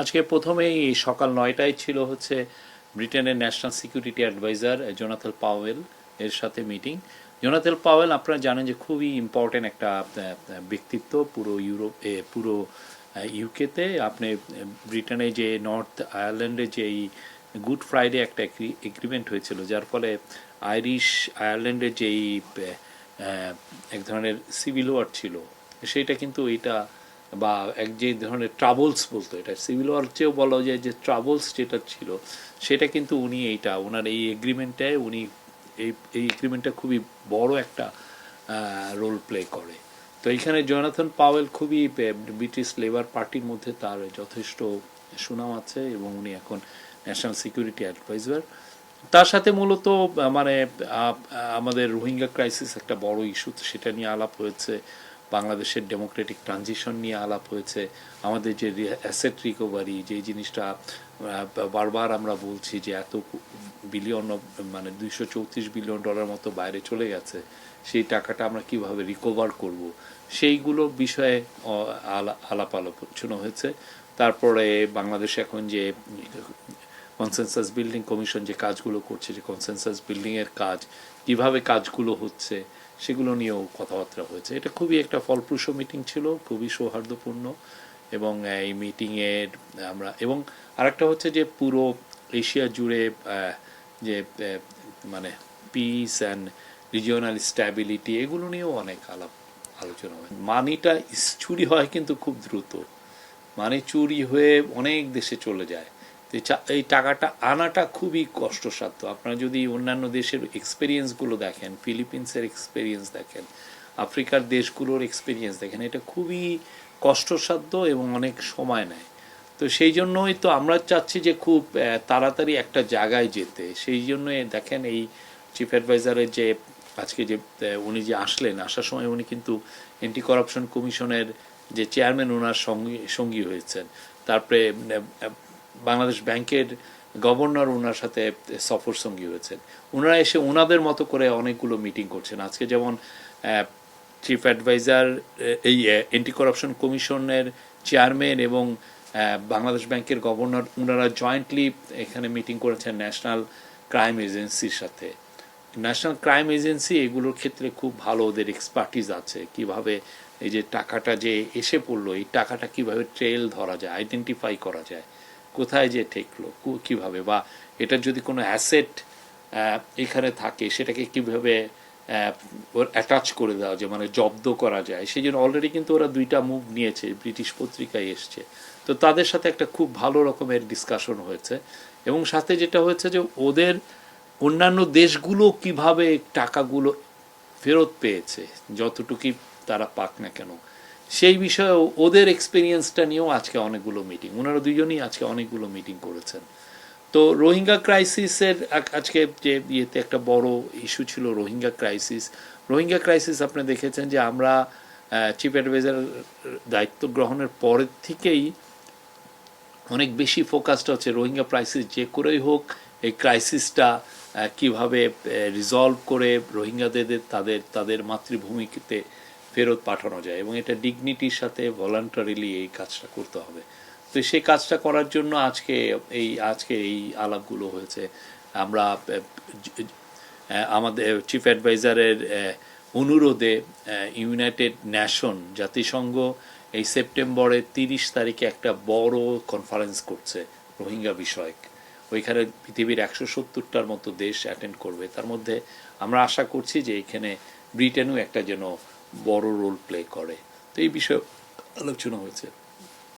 আজকে প্রথমেই সকাল নয়টায় ছিল হচ্ছে ব্রিটেনের national security adviser Jonathan Powell এর সাথে মিটিং। জোনাথেল পাওয়েল, আপনারা জানেন যে খুবই ইম্পর্টেন্ট একটা ব্যক্তিত্ব পুরো ইউরোপ পুরো ইউকেতে আপনি ব্রিটেনে যে নর্থ আয়ারল্যান্ডে যে এই গুড ফ্রাইডে একটা এগ্রিমেন্ট হয়েছিল, যার ফলে আইরিশ আয়ারল্যান্ডের যেই এক ধরনের সিভিল ওয়ার ছিল সেটা কিন্তু এটা বা এক যে ধরনের ট্রাভেলস বলতো এটা সিভিল ওয়ার চেয়েও বলা যায় যে ট্রাভেলস যেটা ছিল, সেটা কিন্তু উনি এইটা ওনার এই এগ্রিমেন্টটায় উনি এই এই এগ্রিমেন্টটা খুবই বড় একটা রোল প্লে করে। তো এখানে জনাথন পাওয়েল খুবই ব্রিটিশ লেবার পার্টির মধ্যে তার যথেষ্ট সুনাম আছে এবং উনি এখন ন্যাশনাল সিকিউরিটি অ্যাডভাইজার তার সাথে মূলত মানে আমাদের রোহিঙ্গা ক্রাইসিস একটা বড় ইস্যু সেটা নিয়ে আলাপ হয়েছে বাংলাদেশের ডেমোক্রেটিক ট্রানজিশন নিয়ে আলাপ হয়েছে। আমাদের যে অ্যাসেট রিকভারি যে জিনিসটা বারবার আমরা বলছি যে এত বিলিয়ন মানে দুইশো চৌত্রিশ বিলিয়ন ডলার মতো বাইরে চলে গেছে, সেই টাকাটা আমরা কীভাবে রিকভার করব? সেইগুলো বিষয়ে আলাপ আলোচনা হয়েছে। তারপরে বাংলাদেশ এখন যে কনসেনসাস বিল্ডিং কমিশন যে কাজগুলো করছে, যে কনসেনসাস বিল্ডিংয়ের কাজ, কীভাবে কাজগুলো হচ্ছে, সেগুলো নিয়েও কথাবার্তা হয়েছে। এটা খুবই একটা ফলপ্রসূ মিটিং ছিল, খুবই সৌহার্দ্যপূর্ণ এবং এই মিটিংয়ের আমরা, এবং আরেকটা হচ্ছে যে পুরো এশিয়া জুড়ে যে মানে পিস অ্যান্ড রিজিওনাল স্ট্যাবিলিটি এগুলো নিয়েও অনেক আলাপ আলোচনা হয়। মানিটা চুরি হয় কিন্তু খুব দ্রুত। মানে চুরি হয়ে অনেক দেশে চলে যায়। এই টাকাটা আনাটা খুবই কষ্টসাধ্য। আপনারা যদি অন্যান্য দেশের এক্সপেরিয়েন্সগুলো দেখেন ফিলিপিন্সের এক্সপেরিয়েন্স দেখেন, আফ্রিকার দেশগুলোর এক্সপেরিয়েন্স দেখেন, এটা খুবই কষ্টসাধ্য এবং অনেক সময় নেয়। তো সেই জন্যই তো আমরা চাচ্ছি যে খুব তাড়াতাড়ি একটা জায়গায় যেতে। সেই জন্যই দেখেন এই চিফ অ্যাডভাইজারের যে, আজকে যে উনি যে আসলেন, আসার সময় উনি কিন্তু অ্যান্টি করাপশন কমিশনের যে চেয়ারম্যান ওনার সঙ্গী সঙ্গী হয়েছেন। তারপরে বাংলাদেশ ব্যাংকের গভর্নর ওনার সাথে সফর সঙ্গী হয়েছেন। ওনারা এসে ওনাদের মতো করে অনেকগুলো মিটিং করছেন। আজকে যেমন চিফ অ্যাডভাইজার এই এন্টি করাপশন কমিশনের চেয়ারম্যান এবং বাংলাদেশ ব্যাংকের গভর্নর ওনারা জয়েন্টলি এখানে মিটিং করেছেন ন্যাশনাল ক্রাইম এজেন্সির সাথে। ন্যাশনাল ক্রাইম এজেন্সি এগুলোর ক্ষেত্রে খুব ভালো ওদের এক্সপার্টিস আছে। কীভাবে এই যে টাকাটা যে এসে পড়ল, এই টাকাটা কীভাবে ট্রেল ধরা যায় আইডেন্টিফাই করা যায়। কোথায় যে ঠেকলো কীভাবে, বা এটার যদি কোনো অ্যাসেট এখানে থাকে, সেটাকে কীভাবে অ্যাটাচ করে দেওয়া যায় মানে জব্দ করা যায় সেই জন্য অলরেডি কিন্তু ওরা দুইটা মুভ নিয়েছে, ব্রিটিশ পত্রিকায় এসছে। তো তাদের সাথে একটা খুব ভালো রকমের ডিসকাশন হয়েছে, এবং সাথে যেটা হয়েছে যে ওদের অন্যান্য দেশগুলো কীভাবে টাকাগুলো ফেরত পেয়েছে, যতটুকুই তারা পাক না কেন। সেই বিষয়ে ওদের এক্সপিরিয়েন্সটা নিয়েও আজকে অনেকগুলো মিটিং ওনারা দুজনেই আজকে অনেকগুলো মিটিং করেছেন। তো রোহিঙ্গা ক্রাইসিসের আজকে যে ইয়েতে একটা বড় ইস্যু ছিল রোহিঙ্গা ক্রাইসিস রোহিঙ্গা ক্রাইসিস আপনি দেখেছেন যে আমরা চিফ অ্যাডভাইজার দায়িত্ব গ্রহণের পরের থেকেই অনেক বেশি ফোকাসটা হচ্ছে রোহিঙ্গা ক্রাইসিস যে করেই হোক, এই ক্রাইসিসটা কীভাবে রিজলভ করে রোহিঙ্গাদের, তাদের তাদের মাতৃভূমিতে ফেরত পাঠানো যায় এবং এটা ডিগনিটির সাথে ভলান্টারিলি এই কাজটা করতে হবে। তো সেই কাজটা করার জন্য আজকে এই আজকে এই আলাপগুলো হয়েছে। আমরা আমাদের চিফ অ্যাডভাইজারের অনুরোধে ইউনাইটেড নেশন জাতিসংঘ এই সেপ্টেম্বরের তিরিশ তারিখে একটা বড় কনফারেন্স করছে, রোহিঙ্গা বিষয়ক। ওইখানে পৃথিবীর একশো সত্তরটার মতো দেশ অ্যাটেন্ড করবে। তার মধ্যে আমরা আশা করছি যে এখানে ব্রিটেনও একটা যেন বড় রোল প্লে করে। তো এই বিষয়ে আলোচনা হয়েছে।